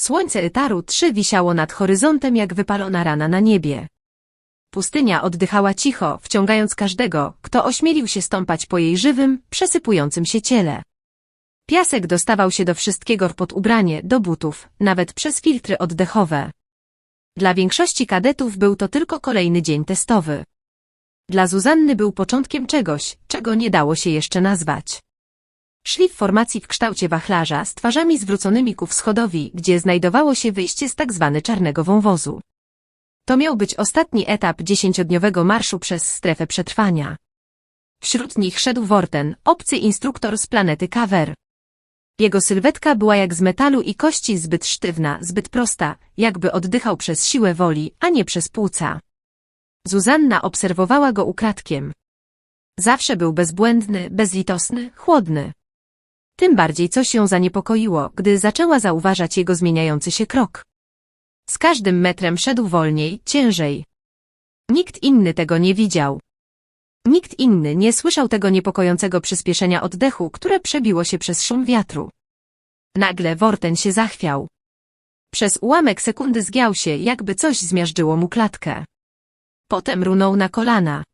Słońce Etaru 3 wisiało nad horyzontem jak wypalona rana na niebie. Pustynia oddychała cicho, wciągając każdego, kto ośmielił się stąpać po jej żywym, przesypującym się ciele. Piasek dostawał się do wszystkiego pod ubranie, do butów, nawet przez filtry oddechowe. Dla większości kadetów był to tylko kolejny dzień testowy. Dla Zuzanny był początkiem czegoś, czego nie dało się jeszcze nazwać. Szli w formacji w kształcie wachlarza z twarzami zwróconymi ku wschodowi, gdzie znajdowało się wyjście z tak zwany czarnego wąwozu. To miał być ostatni etap dziesięciodniowego marszu przez strefę przetrwania. Wśród nich szedł Worten, obcy instruktor z planety Kawer. Jego sylwetka była jak z metalu i kości zbyt sztywna, zbyt prosta, jakby oddychał przez siłę woli, a nie przez płuca. Zuzanna obserwowała go ukradkiem. Zawsze był bezbłędny, bezlitosny, chłodny. Tym bardziej coś ją zaniepokoiło, gdy zaczęła zauważać jego zmieniający się krok. Z każdym metrem szedł wolniej, ciężej. Nikt inny tego nie widział. Nikt inny nie słyszał tego niepokojącego przyspieszenia oddechu, które przebiło się przez szum wiatru. Nagle Worten się zachwiał. Przez ułamek sekundy zgiął się, jakby coś zmiażdżyło mu klatkę. Potem runął na kolana.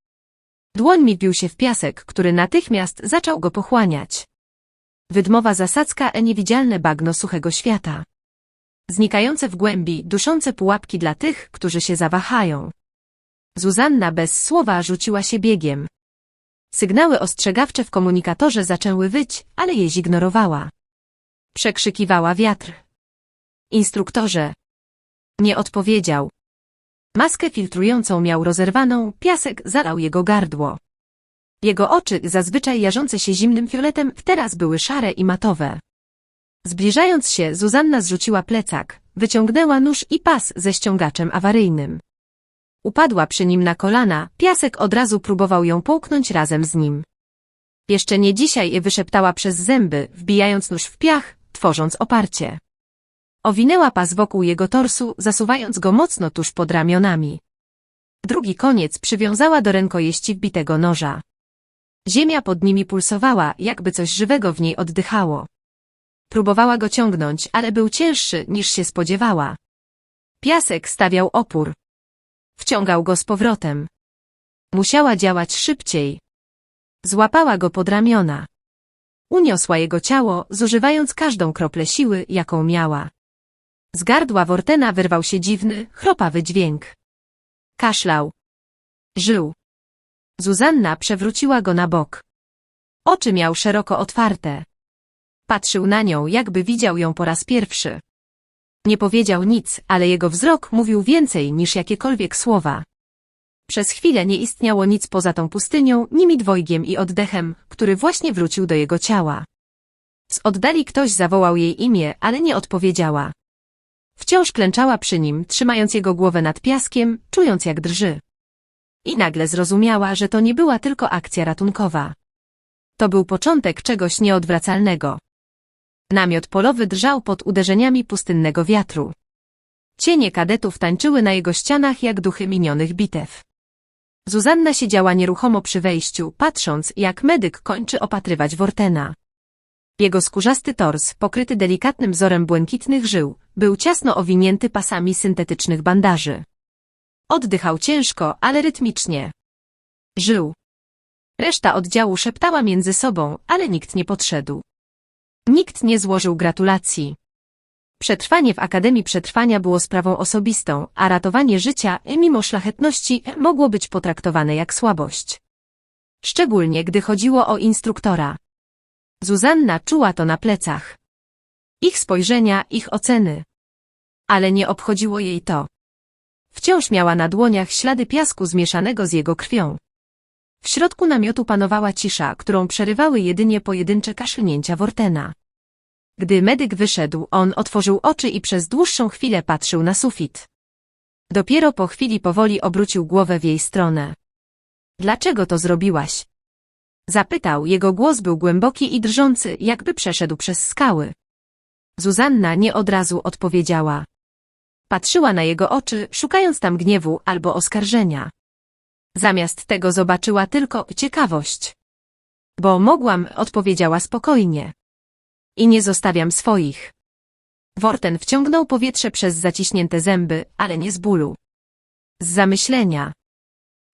Dłońmi wbił się w piasek, który natychmiast zaczął go pochłaniać. Wydmowa zasadzka e niewidzialne bagno suchego świata. Znikające w głębi, duszące pułapki dla tych, którzy się zawahają. Zuzanna bez słowa rzuciła się biegiem. Sygnały ostrzegawcze w komunikatorze zaczęły wyć, ale je zignorowała. Przekrzykiwała wiatr. Instruktorze. Nie odpowiedział. Maskę filtrującą miał rozerwaną, piasek zalał jego gardło. Jego oczy, zazwyczaj jarzące się zimnym fioletem, teraz były szare i matowe. Zbliżając się, Zuzanna zrzuciła plecak, wyciągnęła nóż i pas ze ściągaczem awaryjnym. Upadła przy nim na kolana, piasek od razu próbował ją połknąć razem z nim. Jeszcze nie dzisiaj wyszeptała przez zęby, wbijając nóż w piach, tworząc oparcie. Owinęła pas wokół jego torsu, zasuwając go mocno tuż pod ramionami. Drugi koniec przywiązała do rękojeści wbitego noża. Ziemia pod nimi pulsowała, jakby coś żywego w niej oddychało. Próbowała go ciągnąć, ale był cięższy niż się spodziewała. Piasek stawiał opór. Wciągał go z powrotem. Musiała działać szybciej. Złapała go pod ramiona. Uniosła jego ciało, zużywając każdą kroplę siły, jaką miała. Z gardła Wortena wyrwał się dziwny, chropawy dźwięk. Kaszlał. Żył. Zuzanna przewróciła go na bok. Oczy miał szeroko otwarte. Patrzył na nią, jakby widział ją po raz pierwszy. Nie powiedział nic, ale jego wzrok mówił więcej niż jakiekolwiek słowa. Przez chwilę nie istniało nic poza tą pustynią, nimi dwojgiem i oddechem, który właśnie wrócił do jego ciała. Z oddali ktoś zawołał jej imię, ale nie odpowiedziała. Wciąż klęczała przy nim, trzymając jego głowę nad piaskiem, czując jak drży. I nagle zrozumiała, że to nie była tylko akcja ratunkowa. To był początek czegoś nieodwracalnego. Namiot polowy drżał pod uderzeniami pustynnego wiatru. Cienie kadetów tańczyły na jego ścianach jak duchy minionych bitew. Zuzanna siedziała nieruchomo przy wejściu, patrząc, jak medyk kończy opatrywać Wortena. Jego skórzasty tors, pokryty delikatnym wzorem błękitnych żył, był ciasno owinięty pasami syntetycznych bandaży. Oddychał ciężko, ale rytmicznie. Żył. Reszta oddziału szeptała między sobą, ale nikt nie podszedł. Nikt nie złożył gratulacji. Przetrwanie w Akademii Przetrwania było sprawą osobistą, a ratowanie życia, mimo szlachetności, mogło być potraktowane jak słabość. Szczególnie gdy chodziło o instruktora. Zuzanna czuła to na plecach. Ich spojrzenia, ich oceny. Ale nie obchodziło jej to. Wciąż miała na dłoniach ślady piasku zmieszanego z jego krwią. W środku namiotu panowała cisza, którą przerywały jedynie pojedyncze kaszlnięcia Wortena. Gdy medyk wyszedł, on otworzył oczy i przez dłuższą chwilę patrzył na sufit. Dopiero po chwili powoli obrócił głowę w jej stronę. Dlaczego to zrobiłaś? Zapytał, jego głos był głęboki i drżący, jakby przeszedł przez skały. Zuzanna nie od razu odpowiedziała. Patrzyła na jego oczy, szukając tam gniewu albo oskarżenia. Zamiast tego zobaczyła tylko ciekawość. Bo mogłam, odpowiedziała spokojnie. I nie zostawiam swoich. Worten wciągnął powietrze przez zaciśnięte zęby, ale nie z bólu. Z zamyślenia.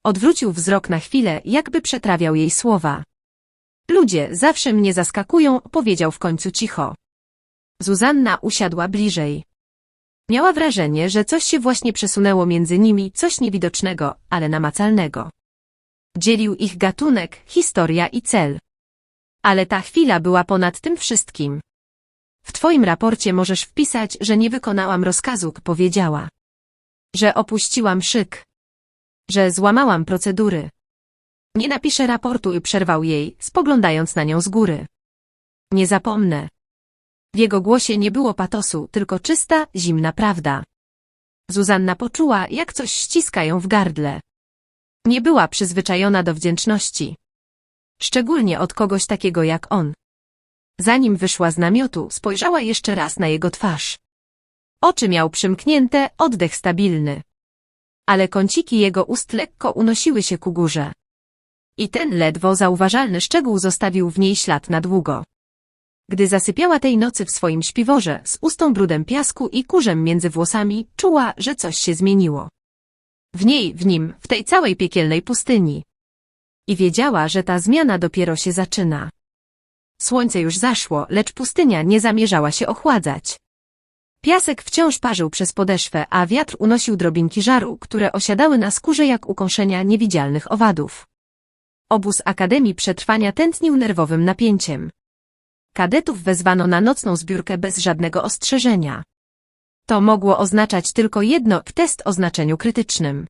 Odwrócił wzrok na chwilę, jakby przetrawiał jej słowa. Ludzie zawsze mnie zaskakują, powiedział w końcu cicho. Zuzanna usiadła bliżej. Miała wrażenie, że coś się właśnie przesunęło między nimi, coś niewidocznego, ale namacalnego. Dzielił ich gatunek, historia i cel. Ale ta chwila była ponad tym wszystkim. W twoim raporcie możesz wpisać, że nie wykonałam rozkazu, powiedziała. Że opuściłam szyk. Że złamałam procedury. Nie napiszę raportu i przerwał jej, spoglądając na nią z góry. Nie zapomnę. W jego głosie nie było patosu, tylko czysta, zimna prawda. Zuzanna poczuła, jak coś ściska ją w gardle. Nie była przyzwyczajona do wdzięczności. Szczególnie od kogoś takiego jak on. Zanim wyszła z namiotu, spojrzała jeszcze raz na jego twarz. Oczy miał przymknięte, oddech stabilny. Ale kąciki jego ust lekko unosiły się ku górze. I ten ledwo zauważalny szczegół zostawił w niej ślad na długo. Gdy zasypiała tej nocy w swoim śpiworze, z ustą brudem piasku i kurzem między włosami, czuła, że coś się zmieniło. W niej, w nim, w tej całej piekielnej pustyni. I wiedziała, że ta zmiana dopiero się zaczyna. Słońce już zaszło, lecz pustynia nie zamierzała się ochładzać. Piasek wciąż parzył przez podeszwę, a wiatr unosił drobinki żaru, które osiadały na skórze jak ukąszenia niewidzialnych owadów. Obóz Akademii Przetrwania tętnił nerwowym napięciem. Kadetów wezwano na nocną zbiórkę bez żadnego ostrzeżenia. To mogło oznaczać tylko jedno, test o znaczeniu krytycznym.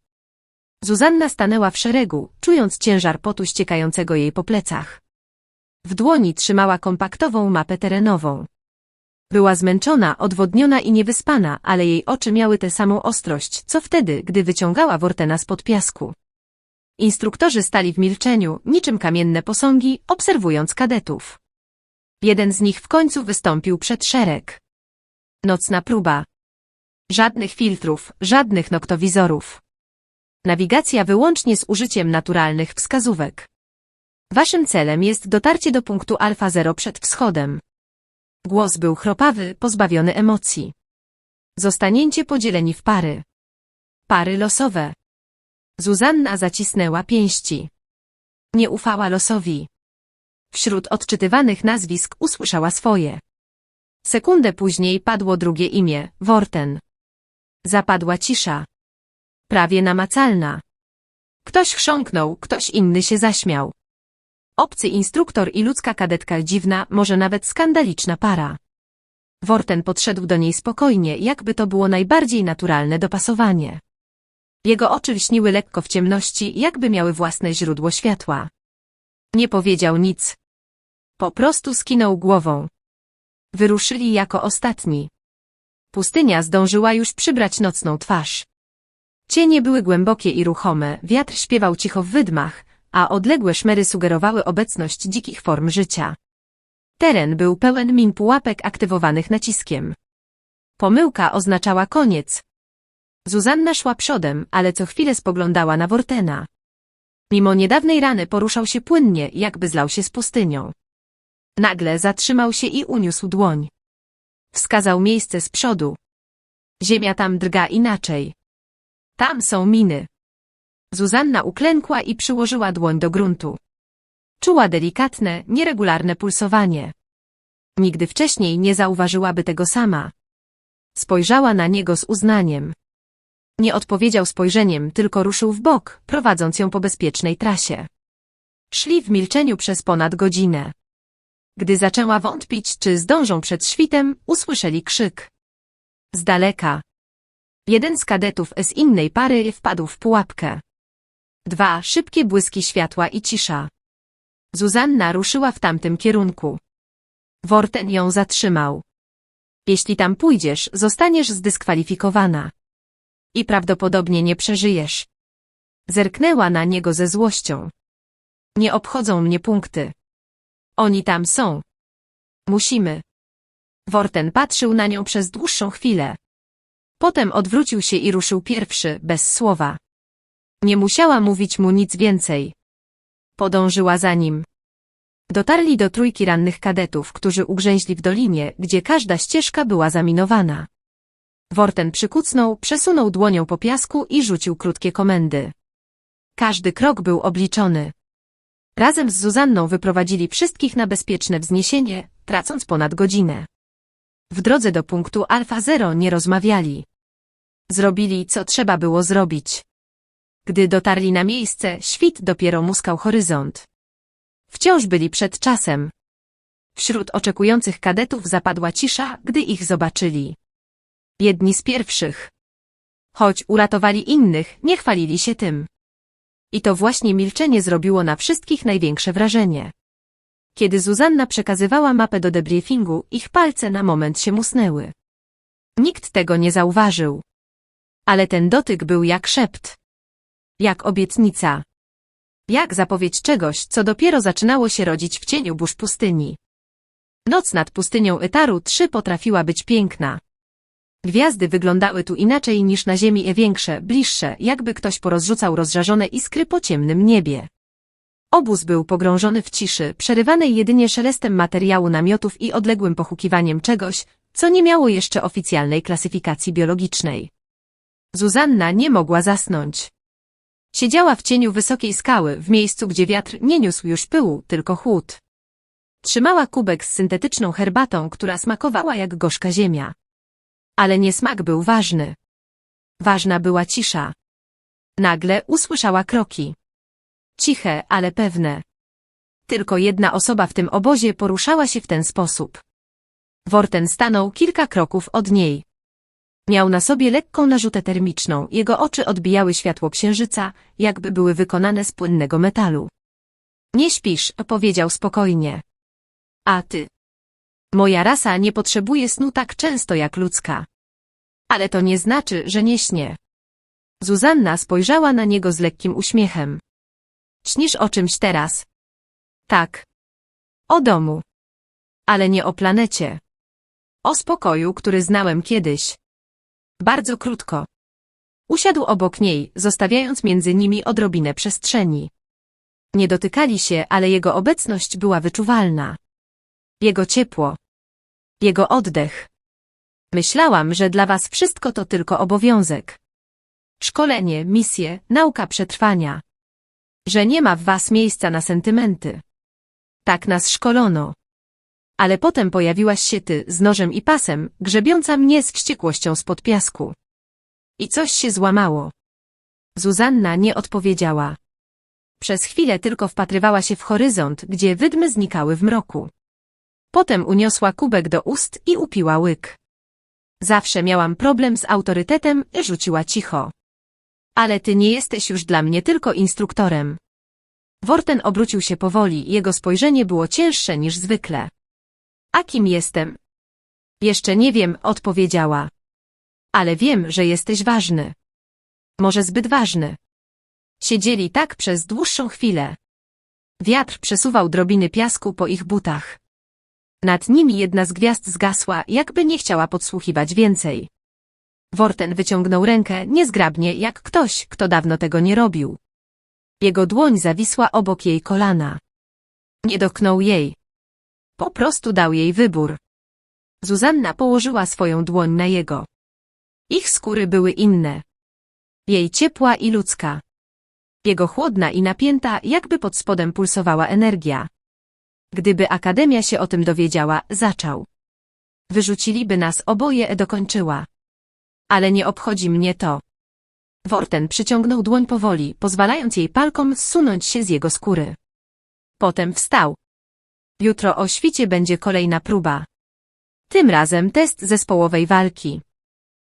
Zuzanna stanęła w szeregu, czując ciężar potu ściekającego jej po plecach. W dłoni trzymała kompaktową mapę terenową. Była zmęczona, odwodniona i niewyspana, ale jej oczy miały tę samą ostrość, co wtedy, gdy wyciągała Wortena spod piasku. Instruktorzy stali w milczeniu, niczym kamienne posągi, obserwując kadetów. Jeden z nich w końcu wystąpił przed szereg. Nocna próba. Żadnych filtrów, żadnych noktowizorów. Nawigacja wyłącznie z użyciem naturalnych wskazówek. Waszym celem jest dotarcie do punktu Alfa Zero przed wschodem. Głos był chropawy, pozbawiony emocji. Zostaniecie podzieleni w pary. Pary losowe. Zuzanna zacisnęła pięści. Nie ufała losowi. Wśród odczytywanych nazwisk usłyszała swoje. Sekundę później padło drugie imię, Worten. Zapadła cisza. Prawie namacalna. Ktoś chrząknął, ktoś inny się zaśmiał. Obcy instruktor i ludzka kadetka dziwna, może nawet skandaliczna para. Worten podszedł do niej spokojnie, jakby to było najbardziej naturalne dopasowanie. Jego oczy lśniły lekko w ciemności, jakby miały własne źródło światła. Nie powiedział nic. Po prostu skinął głową. Wyruszyli jako ostatni. Pustynia zdążyła już przybrać nocną twarz. Cienie były głębokie i ruchome, wiatr śpiewał cicho w wydmach, a odległe szmery sugerowały obecność dzikich form życia. Teren był pełen min pułapek aktywowanych naciskiem. Pomyłka oznaczała koniec. Zuzanna szła przodem, ale co chwilę spoglądała na Wortena. Mimo niedawnej rany poruszał się płynnie, jakby zlał się z pustynią. Nagle zatrzymał się i uniósł dłoń. Wskazał miejsce z przodu. Ziemia tam drga inaczej. Tam są miny. Zuzanna uklękła i przyłożyła dłoń do gruntu. Czuła delikatne, nieregularne pulsowanie. Nigdy wcześniej nie zauważyłaby tego sama. Spojrzała na niego z uznaniem. Nie odpowiedział spojrzeniem, tylko ruszył w bok, prowadząc ją po bezpiecznej trasie. Szli w milczeniu przez ponad godzinę. Gdy zaczęła wątpić, czy zdążą przed świtem, usłyszeli krzyk. Z daleka. Jeden z kadetów z innej pary wpadł w pułapkę. Dwa szybkie błyski światła i cisza. Zuzanna ruszyła w tamtym kierunku. Worten ją zatrzymał. Jeśli tam pójdziesz, zostaniesz zdyskwalifikowana. I prawdopodobnie nie przeżyjesz. Zerknęła na niego ze złością. Nie obchodzą mnie punkty. Oni tam są. Musimy. Worten patrzył na nią przez dłuższą chwilę. Potem odwrócił się i ruszył pierwszy, bez słowa. Nie musiała mówić mu nic więcej. Podążyła za nim. Dotarli do trójki rannych kadetów, którzy ugrzęźli w dolinie, gdzie każda ścieżka była zaminowana. Worten przykucnął, przesunął dłonią po piasku i rzucił krótkie komendy. Każdy krok był obliczony. Razem z Zuzanną wyprowadzili wszystkich na bezpieczne wzniesienie, tracąc ponad godzinę. W drodze do punktu Alfa Zero nie rozmawiali. Zrobili, co trzeba było zrobić. Gdy dotarli na miejsce, świt dopiero muskał horyzont. Wciąż byli przed czasem. Wśród oczekujących kadetów zapadła cisza, gdy ich zobaczyli. Jedni z pierwszych. Choć uratowali innych, nie chwalili się tym. I to właśnie milczenie zrobiło na wszystkich największe wrażenie. Kiedy Zuzanna przekazywała mapę do debriefingu, ich palce na moment się musnęły. Nikt tego nie zauważył. Ale ten dotyk był jak szept. Jak obietnica. Jak zapowiedź czegoś, co dopiero zaczynało się rodzić w cieniu burz pustyni. Noc nad pustynią Etaru 3 potrafiła być piękna. Gwiazdy wyglądały tu inaczej niż na ziemi i większe, bliższe, jakby ktoś porozrzucał rozżarzone iskry po ciemnym niebie. Obóz był pogrążony w ciszy, przerywanej jedynie szelestem materiału namiotów i odległym pochukiwaniem czegoś, co nie miało jeszcze oficjalnej klasyfikacji biologicznej. Zuzanna nie mogła zasnąć. Siedziała w cieniu wysokiej skały, w miejscu, gdzie wiatr nie niósł już pyłu, tylko chłód. Trzymała kubek z syntetyczną herbatą, która smakowała jak gorzka ziemia. Ale nie smak był ważny. Ważna była cisza. Nagle usłyszała kroki. Ciche, ale pewne. Tylko jedna osoba w tym obozie poruszała się w ten sposób. Worten stanął kilka kroków od niej. Miał na sobie lekką narzutę termiczną, jego oczy odbijały światło księżyca, jakby były wykonane z płynnego metalu. Nie śpisz, powiedział spokojnie. A ty? Moja rasa nie potrzebuje snu tak często jak ludzka. Ale to nie znaczy, że nie śnie. Zuzanna spojrzała na niego z lekkim uśmiechem. Śnisz o czymś teraz? Tak. O domu. Ale nie o planecie. O spokoju, który znałem kiedyś. Bardzo krótko. Usiadł obok niej, zostawiając między nimi odrobinę przestrzeni. Nie dotykali się, ale jego obecność była wyczuwalna. Jego ciepło. Jego oddech. Myślałam, że dla was wszystko to tylko obowiązek. Szkolenie, misje, nauka przetrwania. Że nie ma w was miejsca na sentymenty. Tak nas szkolono. Ale potem pojawiłaś się ty z nożem i pasem, grzebiąca mnie z wściekłością spod piasku. I coś się złamało. Zuzanna nie odpowiedziała. Przez chwilę tylko wpatrywała się w horyzont, gdzie wydmy znikały w mroku. Potem uniosła kubek do ust i upiła łyk. Zawsze miałam problem z autorytetem, rzuciła cicho. Ale ty nie jesteś już dla mnie tylko instruktorem. Worten obrócił się powoli, jego spojrzenie było cięższe niż zwykle. A kim jestem? Jeszcze nie wiem, odpowiedziała. Ale wiem, że jesteś ważny. Może zbyt ważny. Siedzieli tak przez dłuższą chwilę. Wiatr przesuwał drobiny piasku po ich butach. Nad nimi jedna z gwiazd zgasła, jakby nie chciała podsłuchiwać więcej. Worten wyciągnął rękę niezgrabnie, jak ktoś, kto dawno tego nie robił. Jego dłoń zawisła obok jej kolana. Nie dotknął jej. Po prostu dał jej wybór. Zuzanna położyła swoją dłoń na jego. Ich skóry były inne. Jej ciepła i ludzka. Jego chłodna i napięta, jakby pod spodem pulsowała energia. Gdyby Akademia się o tym dowiedziała, zaczął. Wyrzuciliby nas oboje, dokończyła. Ale nie obchodzi mnie to. Worten przyciągnął dłoń powoli, pozwalając jej palkom zsunąć się z jego skóry. Potem wstał. Jutro o świcie będzie kolejna próba. Tym razem test zespołowej walki.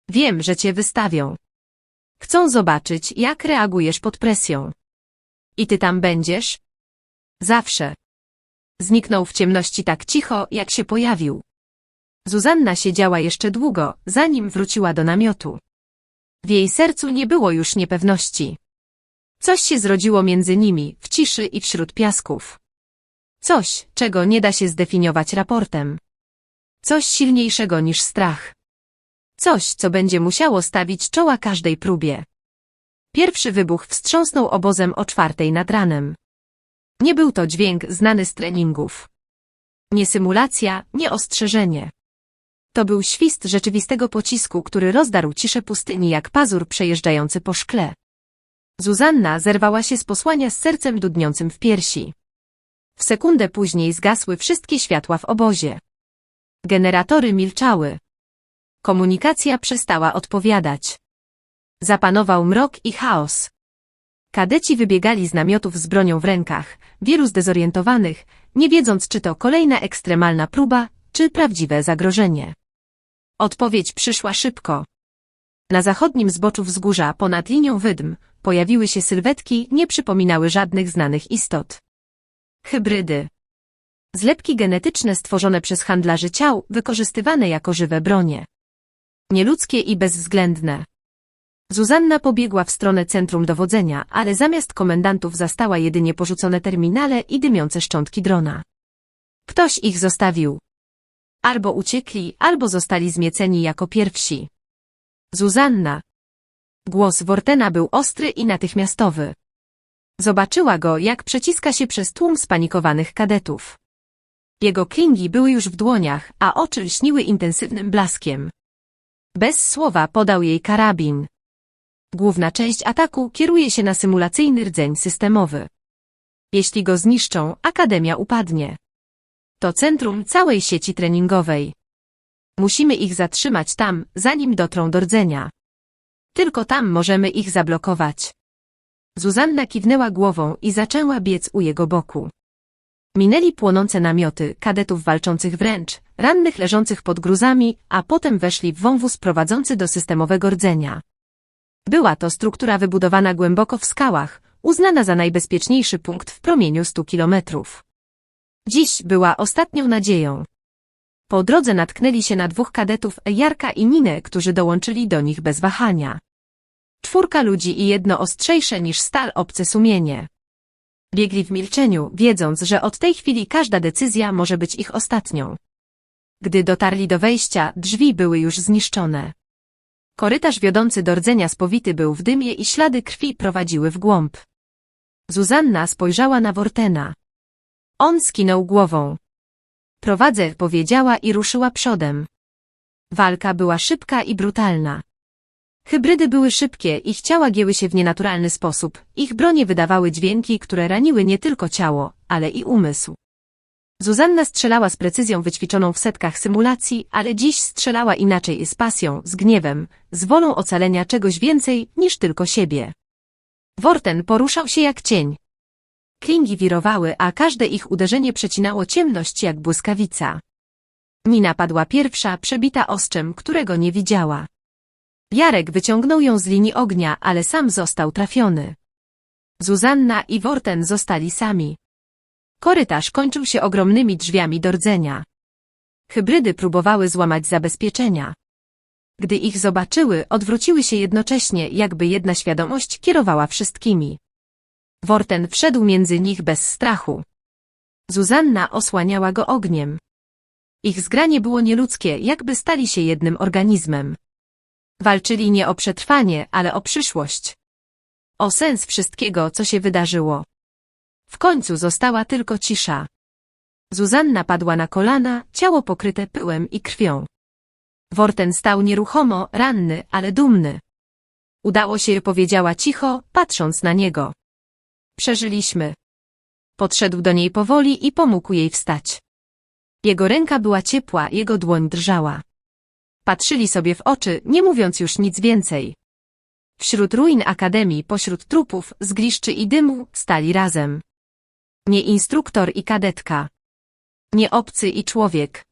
Wiem, że cię wystawią. Chcą zobaczyć, jak reagujesz pod presją. I ty tam będziesz? Zawsze. Zniknął w ciemności tak cicho, jak się pojawił. Zuzanna siedziała jeszcze długo, zanim wróciła do namiotu. W jej sercu nie było już niepewności. Coś się zrodziło między nimi, w ciszy i wśród piasków. Coś, czego nie da się zdefiniować raportem. Coś silniejszego niż strach. Coś, co będzie musiało stawić czoła każdej próbie. Pierwszy wybuch wstrząsnął obozem o czwartej nad ranem. Nie był to dźwięk znany z treningów. Nie symulacja, nie ostrzeżenie. To był świst rzeczywistego pocisku, który rozdarł ciszę pustyni jak pazur przejeżdżający po szkle. Zuzanna zerwała się z posłania z sercem dudniącym w piersi. W sekundę później zgasły wszystkie światła w obozie. Generatory milczały. Komunikacja przestała odpowiadać. Zapanował mrok i chaos. Kadeci wybiegali z namiotów z bronią w rękach, wielu zdezorientowanych, nie wiedząc czy to kolejna ekstremalna próba, czy prawdziwe zagrożenie. Odpowiedź przyszła szybko. Na zachodnim zboczu wzgórza, ponad linią wydm, pojawiły się sylwetki, nie przypominały żadnych znanych istot. Hybrydy. Zlepki genetyczne stworzone przez handlarzy ciał, wykorzystywane jako żywe bronie. Nieludzkie i bezwzględne. Zuzanna pobiegła w stronę centrum dowodzenia, ale zamiast komendantów zastała jedynie porzucone terminale i dymiące szczątki drona. Ktoś ich zostawił. Albo uciekli, albo zostali zmieceni jako pierwsi. Zuzanna. Głos Wortena był ostry i natychmiastowy. Zobaczyła go, jak przeciska się przez tłum spanikowanych kadetów. Jego klingi były już w dłoniach, a oczy lśniły intensywnym blaskiem. Bez słowa podał jej karabin. Główna część ataku kieruje się na symulacyjny rdzeń systemowy. Jeśli go zniszczą, Akademia upadnie. To centrum całej sieci treningowej. Musimy ich zatrzymać tam, zanim dotrą do rdzenia. Tylko tam możemy ich zablokować. Zuzanna kiwnęła głową i zaczęła biec u jego boku. Minęli płonące namioty, kadetów walczących wręcz, rannych leżących pod gruzami, a potem weszli w wąwóz prowadzący do systemowego rdzenia. Była to struktura wybudowana głęboko w skałach, uznana za najbezpieczniejszy punkt w promieniu 100 kilometrów. Dziś była ostatnią nadzieją. Po drodze natknęli się na dwóch kadetów, Jarka i Ninę, którzy dołączyli do nich bez wahania. Czwórka ludzi i jedno ostrzejsze niż stal obce sumienie. Biegli w milczeniu, wiedząc, że od tej chwili każda decyzja może być ich ostatnią. Gdy dotarli do wejścia, drzwi były już zniszczone. Korytarz wiodący do rdzenia spowity był w dymie i ślady krwi prowadziły w głąb. Zuzanna spojrzała na Wortena. On skinął głową. Prowadzę, powiedziała i ruszyła przodem. Walka była szybka i brutalna. Hybrydy były szybkie, ich ciała gięły się w nienaturalny sposób, ich bronie wydawały dźwięki, które raniły nie tylko ciało, ale i umysł. Zuzanna strzelała z precyzją wyćwiczoną w setkach symulacji, ale dziś strzelała inaczej z pasją, z gniewem, z wolą ocalenia czegoś więcej niż tylko siebie. Worten poruszał się jak cień. Klingi wirowały, a każde ich uderzenie przecinało ciemność jak błyskawica. Nina padła pierwsza, przebita ostrzem, którego nie widziała. Jarek wyciągnął ją z linii ognia, ale sam został trafiony. Zuzanna i Worten zostali sami. Korytarz kończył się ogromnymi drzwiami do rdzenia. Hybrydy próbowały złamać zabezpieczenia. Gdy ich zobaczyły, odwróciły się jednocześnie, jakby jedna świadomość kierowała wszystkimi. Worten wszedł między nich bez strachu. Zuzanna osłaniała go ogniem. Ich zgranie było nieludzkie, jakby stali się jednym organizmem. Walczyli nie o przetrwanie, ale o przyszłość. O sens wszystkiego, co się wydarzyło. W końcu została tylko cisza. Zuzanna padła na kolana, ciało pokryte pyłem i krwią. Worten stał nieruchomo, ranny, ale dumny. Udało się, powiedziała cicho, patrząc na niego. Przeżyliśmy. Podszedł do niej powoli i pomógł jej wstać. Jego ręka była ciepła, jego dłoń drżała. Patrzyli sobie w oczy, nie mówiąc już nic więcej. Wśród ruin Akademii, pośród trupów, zgliszczy i dymu, stali razem. Nie instruktor i kadetka. Nie obcy i człowiek.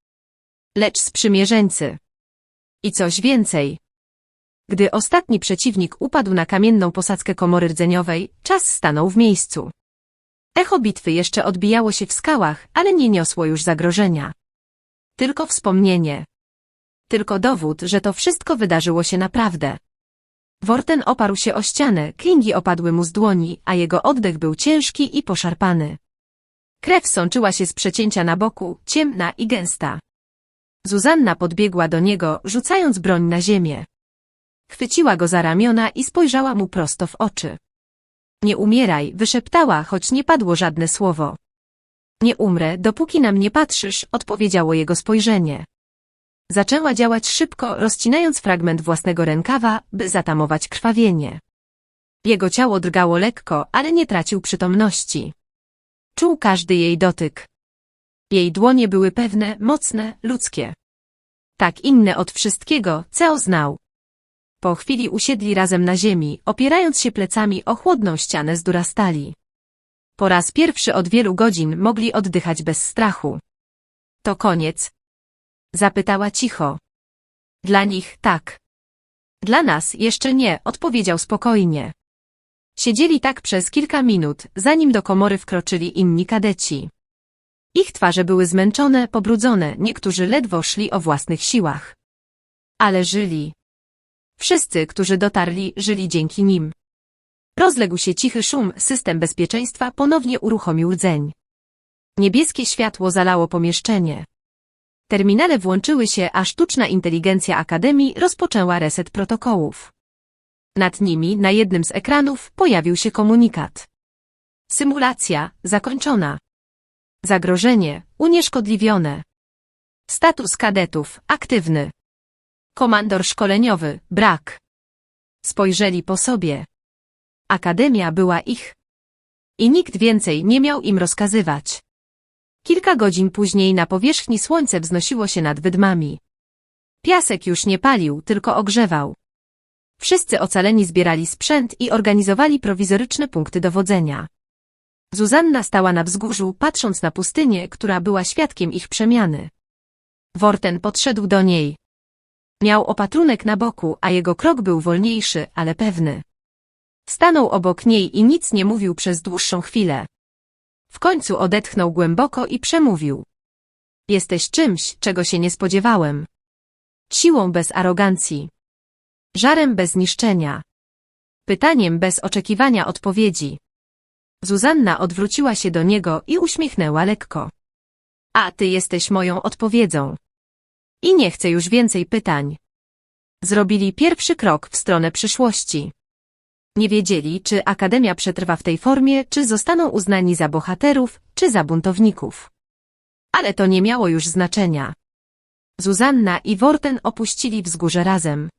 Lecz sprzymierzeńcy. I coś więcej. Gdy ostatni przeciwnik upadł na kamienną posadzkę komory rdzeniowej, czas stanął w miejscu. Echo bitwy jeszcze odbijało się w skałach, ale nie niosło już zagrożenia. Tylko wspomnienie. Tylko dowód, że to wszystko wydarzyło się naprawdę. Worten oparł się o ścianę, klingi opadły mu z dłoni, a jego oddech był ciężki i poszarpany. Krew sączyła się z przecięcia na boku, ciemna i gęsta. Zuzanna podbiegła do niego, rzucając broń na ziemię. Chwyciła go za ramiona i spojrzała mu prosto w oczy. Nie umieraj, wyszeptała, choć nie padło żadne słowo. Nie umrę, dopóki na mnie patrzysz, odpowiedziało jego spojrzenie. Zaczęła działać szybko, rozcinając fragment własnego rękawa, by zatamować krwawienie. Jego ciało drgało lekko, ale nie tracił przytomności. Czuł każdy jej dotyk. Jej dłonie były pewne, mocne, ludzkie. Tak inne od wszystkiego, co znał. Po chwili usiedli razem na ziemi, opierając się plecami o chłodną ścianę z durastali. Po raz pierwszy od wielu godzin mogli oddychać bez strachu. To koniec? Zapytała cicho. Dla nich tak. Dla nas jeszcze nie, odpowiedział spokojnie. Siedzieli tak przez kilka minut, zanim do komory wkroczyli inni kadeci. Ich twarze były zmęczone, pobrudzone, niektórzy ledwo szli o własnych siłach. Ale żyli. Wszyscy, którzy dotarli, żyli dzięki nim. Rozległ się cichy szum, system bezpieczeństwa ponownie uruchomił rdzeń. Niebieskie światło zalało pomieszczenie. Terminale włączyły się, a sztuczna inteligencja Akademii rozpoczęła reset protokołów. Nad nimi, na jednym z ekranów, pojawił się komunikat. Symulacja zakończona. Zagrożenie unieszkodliwione. Status kadetów aktywny. Komandor szkoleniowy brak. Spojrzeli po sobie. Akademia była ich. I nikt więcej nie miał im rozkazywać. Kilka godzin później na powierzchni słońce wznosiło się nad wydmami. Piasek już nie palił, tylko ogrzewał. Wszyscy ocaleni zbierali sprzęt i organizowali prowizoryczne punkty dowodzenia. Zuzanna stała na wzgórzu, patrząc na pustynię, która była świadkiem ich przemiany. Worten podszedł do niej. Miał opatrunek na boku, a jego krok był wolniejszy, ale pewny. Stanął obok niej i nic nie mówił przez dłuższą chwilę. W końcu odetchnął głęboko i przemówił. Jesteś czymś, czego się nie spodziewałem. Siłą bez arogancji. Żarem bez niszczenia. Pytaniem bez oczekiwania odpowiedzi. Zuzanna odwróciła się do niego i uśmiechnęła lekko. A ty jesteś moją odpowiedzią. I nie chcę już więcej pytań. Zrobili pierwszy krok w stronę przyszłości. Nie wiedzieli, czy Akademia przetrwa w tej formie, czy zostaną uznani za bohaterów, czy za buntowników. Ale to nie miało już znaczenia. Zuzanna i Worten opuścili wzgórze razem.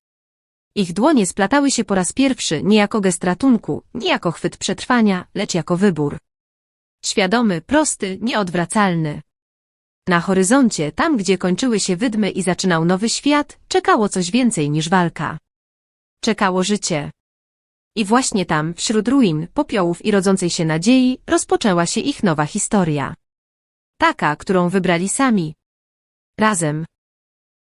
Ich dłonie splatały się po raz pierwszy nie jako gest ratunku, nie jako chwyt przetrwania, lecz jako wybór. Świadomy, prosty, nieodwracalny. Na horyzoncie, tam gdzie kończyły się wydmy i zaczynał nowy świat, czekało coś więcej niż walka. Czekało życie. I właśnie tam, wśród ruin, popiołów i rodzącej się nadziei, rozpoczęła się ich nowa historia. Taka, którą wybrali sami. Razem.